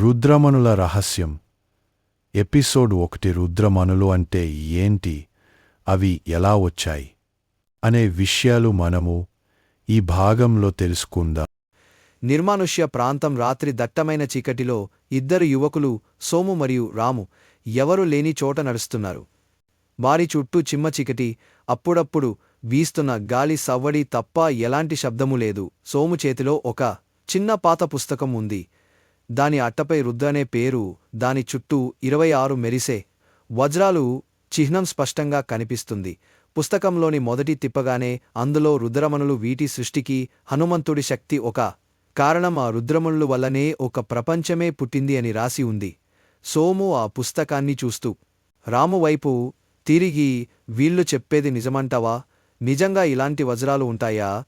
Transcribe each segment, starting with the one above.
రుద్రమనుల రహస్యం. ఎపిసోడ్ ఒకటి రుద్రమనులు అంటే ఏంటి? అవి ఎలా వచ్చాయి? అనే విషయాలు మనము ఈ భాగంలో తెలుసుకుందాం. నిర్మానుష్య ప్రాంతం రాత్రి దట్టమైన చీకటిలో ఇద్దరు యువకులు సోము మరియు రాము ఎవరు లేని చోట నడుస్తున్నారు. వారి చుట్టూ చిమ్మ చీకటి అప్పుడప్పుడు వీస్తున్న గాలి సవ్వడి తప్ప ఎలాంటి శబ్దము లేదు. సోము చేతిలో ఒక చిన్న పాత పుస్తకం ఉంది. దాని అట్టపై రుద్దనే పేరు దాని చుట్టూ ఇరవై ఆరు మెరిసే. వజ్రాలు చిహ్నం స్పష్టంగా కనిపిస్తుంది. పుస్తకంలోని మొదటి తిప్పగానే అందులో రుద్రమణులు వీటి సృష్టికి హనుమంతుడి శక్తి ఒక కారణం ఆ రుద్రమణులు వల్లనే ఒక ప్రపంచమే పుట్టింది అని రాసి ఉంది. సోము ఆ పుస్తకాన్ని చూస్తూ రాము వైపు తిరిగి వీళ్ళు చెప్పేది నిజమంటావా? నిజంగా ఇలాంటి వజ్రాలు ఉంటాయా?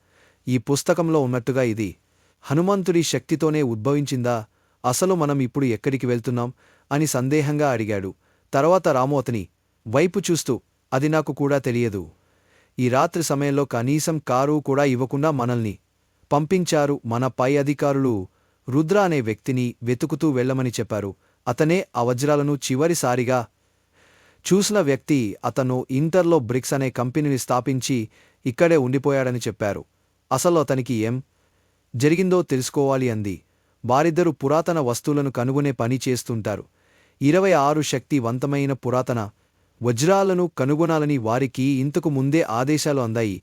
ఈ పుస్తకంలో ఉన్నట్టుగా ఇది. హనుమంతుడి శక్తితోనే ఉద్భవించిందా? అసలు మనం ఇప్పుడు ఎక్కడికి వెళ్తున్నాం? అని సందేహంగా అడిగాడు. తర్వాత రాము అతని వైపు చూస్తూ అది నాకు కూడా తెలియదు. ఈ రాత్రి సమయంలో కనీసం కారు కూడా ఇవ్వకుండా మనల్ని పంపించారు మన పై అధికారులు. రుద్ర అనే వ్యక్తిని వెతుకుతూ వెళ్ళమని చెప్పారు. అతనే ఆ వజ్రాలను చివరిసారిగా చూసిన వ్యక్తి అతను ఇంటర్లో బ్రిక్స్ అనే కంపెనీని స్థాపించి ఇక్కడే ఉండిపోయాడని చెప్పారు. అసలు అతనికి ఏం జరిగిందో తెలుసుకోవాలి అంది. వారిద్దరూ పురాతన వస్తువులను కనుగొనే పని చేస్తుంటారు. ఇరవై ఆరు శక్తివంతమైన పురాతన వజ్రాలను కనుగొనాలని వారికి ఇంతకు ముందే ఆదేశాలు అందాయి.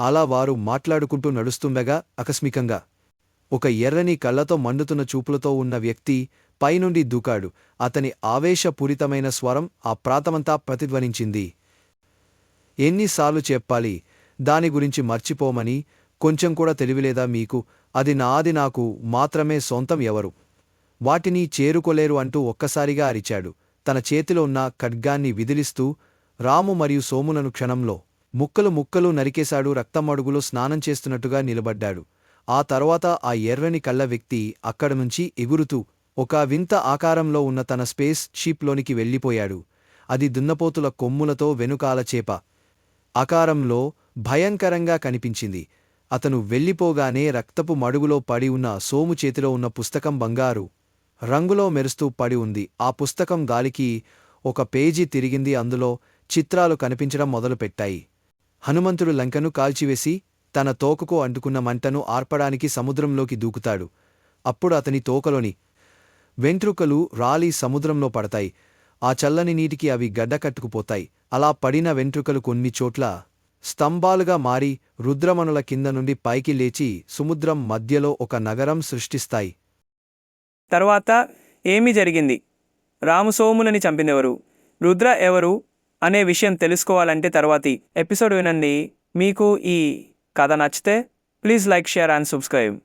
అలా వారు మాట్లాడుకుంటూ నడుస్తుండగా ఆకస్మికంగా ఒక ఎర్రని కళ్ళతో మండుతున్న చూపులతో ఉన్న వ్యక్తి పైనుండి దూకాడు. అతని ఆవేశపూరితమైన స్వరం ఆ ప్రాతమంతా ప్రతిధ్వనించింది. ఎన్నిసార్లు చెప్పాలి? దాని గురించి మర్చిపోమని కొంచెం కూడా తెలివిలేదా మీకు? అది నాది నాకు మాత్రమే సొంతం ఎవరు? వాటిని చేరుకోలేరు అంటూ ఒక్కసారిగా అరిచాడు. తన చేతిలో ఉన్న ఖడ్గాన్ని విదిలిస్తూ రాము మరియు సోములను క్షణంలో ముక్కలు ముక్కలు నరికేశాడు. రక్తమడుగులో స్నానం చేస్తున్నట్టుగా నిలబడ్డాడు. ఆ తర్వాత ఆ ఎర్రని కళ్ళ వ్యక్తి అక్కడనుంచి ఎగురుతూ ఒక వింత ఆకారంలో ఉన్న తన స్పేస్ షీప్లోనికి వెళ్ళిపోయాడు. అది దున్నపోతుల కొమ్ములతో వెనుకాల చేప. ఆకారంలో భయంకరంగా కనిపించింది. అతను వెళ్ళిపోగానే రక్తపు మడుగులో పడి ఉన్న సోము చేతిలో ఉన్న పుస్తకం బంగారు రంగులో మెరుస్తూ పడి ఉంది. ఆ పుస్తకం గాలికి ఒక పేజీ తిరిగింది. అందులో చిత్రాలు కనిపించడం మొదలుపెట్టాయి. హనుమంతుడు లంకను కాల్చివేసి తన తోకకు అంటుకున్న మంటను ఆర్పడానికి సముద్రంలోకి దూకుతాడు. అప్పుడు అతని తోకలోని వెంట్రుకలు రాలి సముద్రంలో పడతాయి. ఆ చల్లని నీటికి అవి గడ్డకట్టుకుపోతాయి అలా పడిన వెంట్రుకలు కొన్ని చోట్ల స్తంభాలుగా మారి రుద్రమణుల కింద నుండి పైకి లేచి సముద్రం మధ్యలో ఒక నగరం సృష్టిస్తాయి. తర్వాత ఏమి జరిగింది? రామసోములని చంపినెవరు? రుద్ర ఎవరు? అనే విషయం తెలుసుకోవాలంటే తర్వాతి ఎపిసోడ్ వినండి. మీకు ఈ కథ నచ్చితే please like share and subscribe.